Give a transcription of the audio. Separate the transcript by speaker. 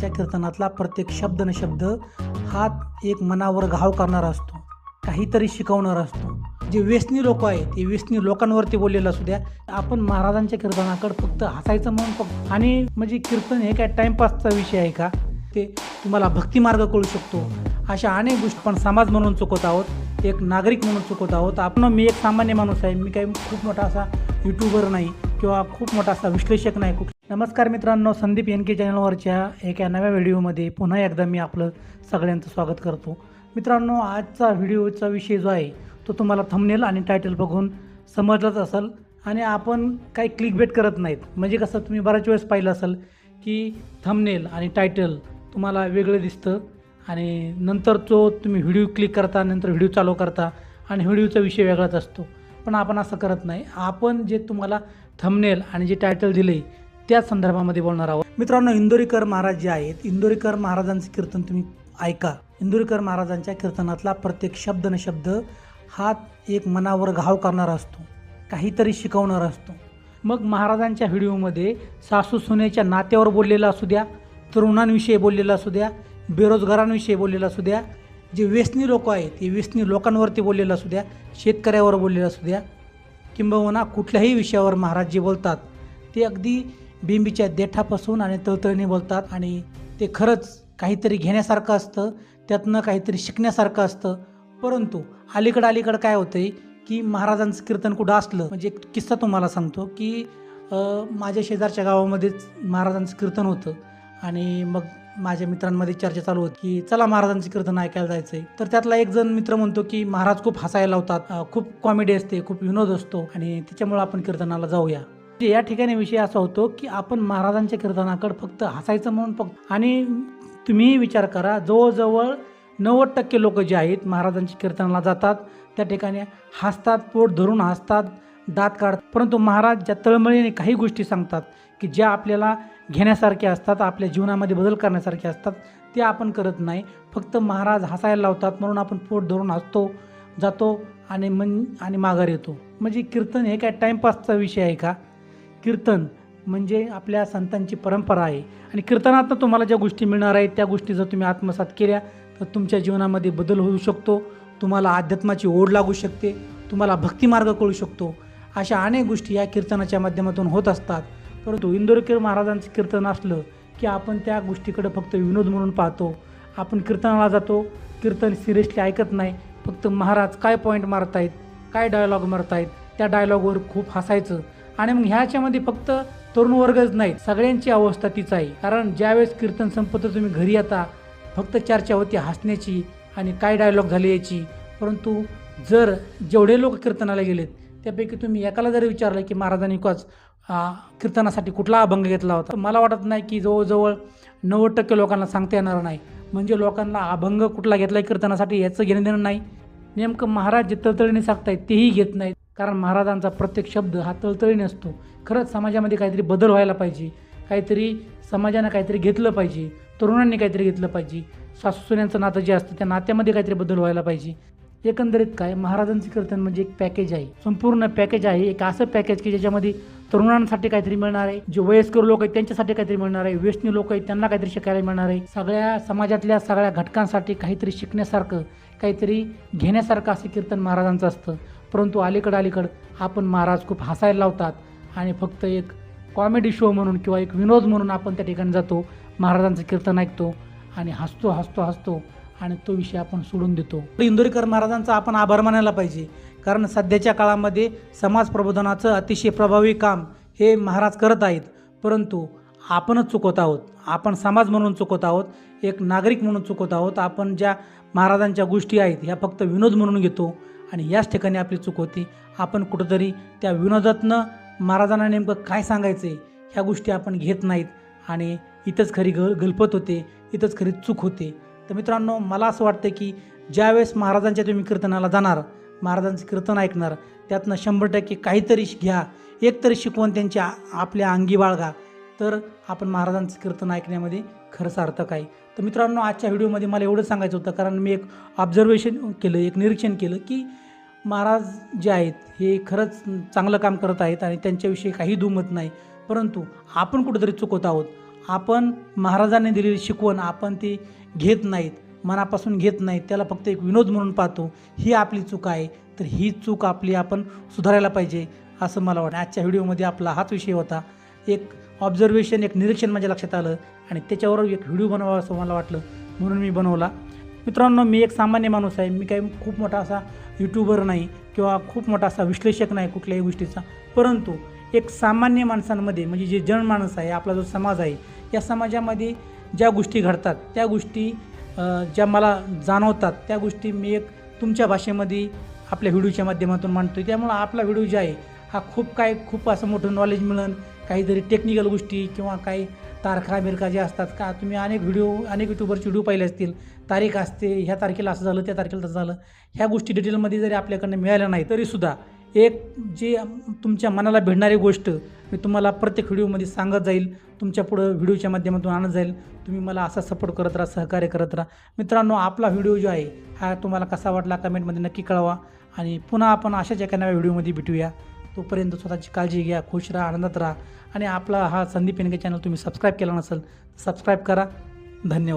Speaker 1: त्या कीर्तनातला प्रत्येक शब्द न शब्द हा एक मनावर घाव करणारा असतो. काहीतरी शिकवणारा असतो. जे व्यसनी लोक आहेत ते व्यसनी लोकांवरती बोललेलं असू द्या. आपण महाराजांच्या कीर्तनाकडे फक्त हसायचं म्हणून फक्त आणि म्हणजे कीर्तन हे काय टाईमपासचा विषय आहे का? ते तुम्हाला भक्तिमार्ग कळू शकतो. अशा अनेक गोष्टी पण समाज म्हणून चुकवत आहोत. एक नागरिक म्हणून चुकवत आहोत. आपण मी एक सामान्य माणूस आहे. मी काही खूप मोठा असा यूट्यूबर नाही किंवा खूप मोठा असा विश्लेषक नाही. खूप नमस्कार मित्रांनो संदीप एन के चॅनलवरच्या एका नव्या व्हिडिओमध्ये पुन्हा एकदा मी आपलं सगळ्यांचं स्वागत करतो. मित्रांनो आजचा व्हिडिओचा विषय जो आहे तो तुम्हाला थंबनेल आणि टायटल बघून समजलाच असेल आणि आपण काही क्लिकबेट करत नाहीत. म्हणजे कसं तुम्ही बऱ्याच वेळेस पाहिलं असेल की थंबनेल आणि टायटल तुम्हाला वेगळं दिसतं आणि नंतर तो तुम्ही व्हिडिओ क्लिक करता नंतर व्हिडिओ चालू करता आणि व्हिडिओचा विषय वेगळाच असतो. पण आपण असं करत नाही. आपण जे तुम्हाला थंबनेल आणि जे टायटल दिले त्याच संदर्भामध्ये बोलणार आहोत. मित्रांनो इंदोरीकर महाराज जे आहेत इंदोरीकर महाराजांचं कीर्तन तुम्ही ऐका. इंदोरीकर महाराजांच्या कीर्तनातला प्रत्येक शब्द न शब्द हा एक मनावर घाव करणारा असतो काहीतरी शिकवणारा असतो. मग महाराजांच्या व्हिडिओमध्ये सासू सुनेच्या नात्यावर बोललेला असू द्या तरुणांविषयी बोललेला असू द्या बेरोजगारांविषयी बोललेला असू द्या जे व्यसनी लोक आहेत ते व्यसनी लोकांवरती बोललेलं असू द्या शेतकऱ्यावर बोललेलं असू द्या किंबहुना कुठल्याही विषयावर महाराज जे बोलतात ते अगदी बिंबीच्या देठापासून आणि तळतळीने बोलतात आणि ते खरंच काहीतरी घेण्यासारखं असतं त्यातनं काहीतरी शिकण्यासारखं असतं. परंतु अलीकडं अलीकडं काय होतं आहे की महाराजांचं कीर्तन कुठं असलं म्हणजे एक किस्सा तुम्हाला सांगतो की माझ्या शेजारच्या गावामध्येच महाराजांचं कीर्तन होतं आणि मग माझ्या मित्रांमध्ये चर्चा चालू होती की चला महाराजांचं कीर्तन ऐकायला जायचंय. तर त्यातला एक जण मित्र म्हणतो की महाराज खूप हसायला लावतात खूप कॉमेडी असते खूप विनोद असतो आणि त्याच्यामुळे आपण कीर्तनाला जाऊया. म्हणजे या ठिकाणी विषय असा होतो की आपण महाराजांच्या कीर्तनाकडे फक्त हसायचं म्हणून फक्त आणि तुम्हीही विचार करा जवळजवळ नव्वद टक्के लोक जे आहेत महाराजांच्या कीर्तनाला जातात. त्या ठिकाणी हसतात पोट धरून हसतात दात काढतात. परंतु महाराज ज्या तळमळीने काही गोष्टी सांगतात की ज्या आपल्याला घेण्यासारख्या असतात आपल्या जीवनामध्ये बदल करण्यासारख्या असतात ते आपण करत नाही. फक्त महाराज हसायला लावतात म्हणून आपण पोट धरून हसतो जातो आणि मन आणि माघार येतो. म्हणजे कीर्तन हे काय टाईमपासचा विषय आहे का? कीर्तन म्हणजे आपल्या संतांची परंपरा आहे. आणि कीर्तनातनं तुम्हाला ज्या गोष्टी मिळणार आहेत त्या गोष्टी जर तुम्ही आत्मसात केल्या तर तुमच्या जीवनामध्ये बदल होऊ शकतो. तुम्हाला अध्यात्माची ओढ लागू शकते. तुम्हाला भक्तिमार्ग कळू शकतो. अशा अनेक गोष्टी या कीर्तनाच्या माध्यमातून होत असतात. परंतु इंदोरकर महाराजांचं कीर्तन असलं की आपण त्या गोष्टीकडे फक्त विनोद म्हणून पाहतो. आपण कीर्तनाला जातो. कीर्तन सिरियसली ऐकत नाही. फक्त महाराज काय पॉईंट मारतायत? काय डायलॉग मारतायत? त्या डायलॉगवर खूप हसायचं. आणि मग ह्याच्यामध्ये फक्त तरुण वर्गच नाही सगळ्यांची अवस्था तीच आहे कारण ज्यावेळेस कीर्तन संपतं तुम्ही घरी येता फक्त चर्चा होती हसण्याची आणि काय डायलॉग झाले याची. परंतु जर जेवढे लोक कीर्तनाला गेलेत त्यापैकी तुम्ही एकाला जरी विचारलं की महाराजांनी काच कीर्तनासाठी कुठला अभंग घेतला होता मला वाटत नाही की जवळजवळ नव्वद टक्के लोकांना सांगता येणार नाही. म्हणजे लोकांना अभंग कुठला घेतला कीर्तनासाठी याचं घेणं देणं नाही. नेमकं महाराज जे तळतळीने सांगतायत तेही घेत नाहीत. कारण महाराजांचा प्रत्येक शब्द हा तळतळीने असतो. खरंच समाजामध्ये काहीतरी बदल व्हायला पाहिजे. काहीतरी समाजानं काहीतरी घेतलं पाहिजे. तरुणांनी काहीतरी घेतलं पाहिजे. सासूसुन्यांचं नातं जे असतं त्या नात्यामध्ये काहीतरी बदल व्हायला पाहिजे. एकंदरीत काय महाराजांचं कीर्तन म्हणजे एक पॅकेज आहे. संपूर्ण पॅकेज आहे. एक असं पॅकेज की ज्याच्यामध्ये तरुणांसाठी काहीतरी मिळणार आहे. जे वयस्कर लोक आहेत त्यांच्यासाठी काहीतरी मिळणार आहे. व्यसनी लोक आहेत त्यांना काहीतरी शिकायला मिळणार आहे. सगळ्या समाजातल्या सगळ्या घटकांसाठी काहीतरी शिकण्यासारखं काहीतरी घेण्यासारखं असं कीर्तन महाराजांचं असतं. परंतु अलीकडं अलीकडं आपण महाराज खूप हसायला लावतात आणि फक्त एक कॉमेडी शो म्हणून किंवा एक विनोद म्हणून आपण त्या ठिकाणी जातो महाराजांचं कीर्तन ऐकतो आणि हसतो हसतो हसतो आणि तो विषय आपण सोडून देतो. इंदोरीकर महाराजांचा आपण आभार मानायला पाहिजे. कारण सध्याच्या काळामध्ये समाज प्रबोधनाचं अतिशय प्रभावी काम हे महाराज करत आहेत. परंतु आपणच चुकवत आहोत. आपण समाज म्हणून चुकवत आहोत. एक नागरिक म्हणून चुकवत आहोत. आपण ज्या महाराजांच्या गोष्टी आहेत ह्या फक्त विनोद म्हणून घेतो. आणि याच ठिकाणी आपली चूक होती. आपण कुठंतरी त्या विनोदातनं महाराजांना नेमकं काय सांगायचं आहे ह्या गोष्टी आपण घेत नाहीत. आणि इथंच खरी ग गलपत होते इथंच खरी चूक होते. तर मित्रांनो मला असं वाटतं की ज्यावेळेस महाराजांच्या तुम्ही कीर्तनाला जाणार महाराजांचं कीर्तन ऐकणार त्यातनं शंभर टक्के काहीतरी घ्या. एक तरी शिकवण त्यांच्या आपल्या अंगी बाळगा. तर आपण महाराजांचं कीर्तन ऐकण्यामध्ये खरं सार्थक आहे. तर मित्रांनो आजच्या व्हिडिओमध्ये मला एवढं सांगायचं होतं कारण मी एक ऑब्झर्वेशन केलं एक निरीक्षण केलं की महाराज जे आहेत हे खरंच चांगलं काम करत आहेत आणि त्यांच्याविषयी काही दुमत नाही. परंतु आपण कुठेतरी चुकवत आहोत. आपण महाराजांनी दिलेली शिकवण आपण ती घेत नाहीत मनापासून घेत नाहीत त्याला फक्त एक विनोद म्हणून पाहतो. ही आपली चूक आहे. तर ही चूक आपली आपण सुधारायला पाहिजे असं मला वाटतं. आजच्या व्हिडिओमध्ये आपला हाच विषय होता. एक ऑब्झर्वेशन एक निरीक्षण माझ्या लक्षात आलं आणि त्याच्यावर एक व्हिडिओ बनवावा असं मला वाटलं. म्हणून मी बनवला. मित्रांनो मी एक सामान्य माणूस आहे. मी काही खूप मोठा असा यूट्यूबर नाही किंवा खूप मोठा असा विश्लेषक नाही कुठल्याही गोष्टीचा. परंतु एक सामान्य माणसांमध्ये म्हणजे जे जनमाणस आहे आपला जो समाज आहे या समाजामध्ये ज्या गोष्टी घडतात त्या गोष्टी ज्या मला जाणवतात त्या गोष्टी मी एक तुमच्या भाषेमध्ये आपल्या व्हिडिओच्या माध्यमातून मांडतो त्यामुळं आपला व्हिडिओ जे आहे हा खूप काय खूप असं मोठं नॉलेज मिळेल काहीतरी टेक्निकल गोष्टी किंवा काही तारखा बिरखा ज्या असतात का तुम्ही अनेक व्हिडिओ अनेक युट्यूबरचे व्हिडिओ पाहिले असतील तारीख असते ह्या तारखेला असं झालं त्या तारखेला तसं झालं ह्या गोष्टी डिटेलमध्ये जरी आपल्याकडनं मिळाल्या नाही तरीसुद्धा एक जे तुमच्या मनाला भिडणारी गोष्ट मी तुम्हाला प्रत्येक व्हिडिओमध्ये सांगत जाईल तुमच्या पुढं व्हिडिओच्या माध्यमातून आणत जाईल तुम्ही मला असा सपोर्ट करत राहा सहकार्य करत राहा. मित्रांनो आपला व्हिडिओ जो आहे हा तुम्हाला कसा वाटला कमेंटमध्ये नक्की कळवा आणि पुन्हा आपण अशाच एका नव्या व्हिडिओमध्ये भेटूया. तोपर्यंत स्वतःची काळजी घ्या खुश राहा आनंदात राहा. आणि आपला हा संदीप पेनके चॅनल तुम्ही सबस्क्राईब केला नसेल सबस्क्राईब करा. धन्यवाद.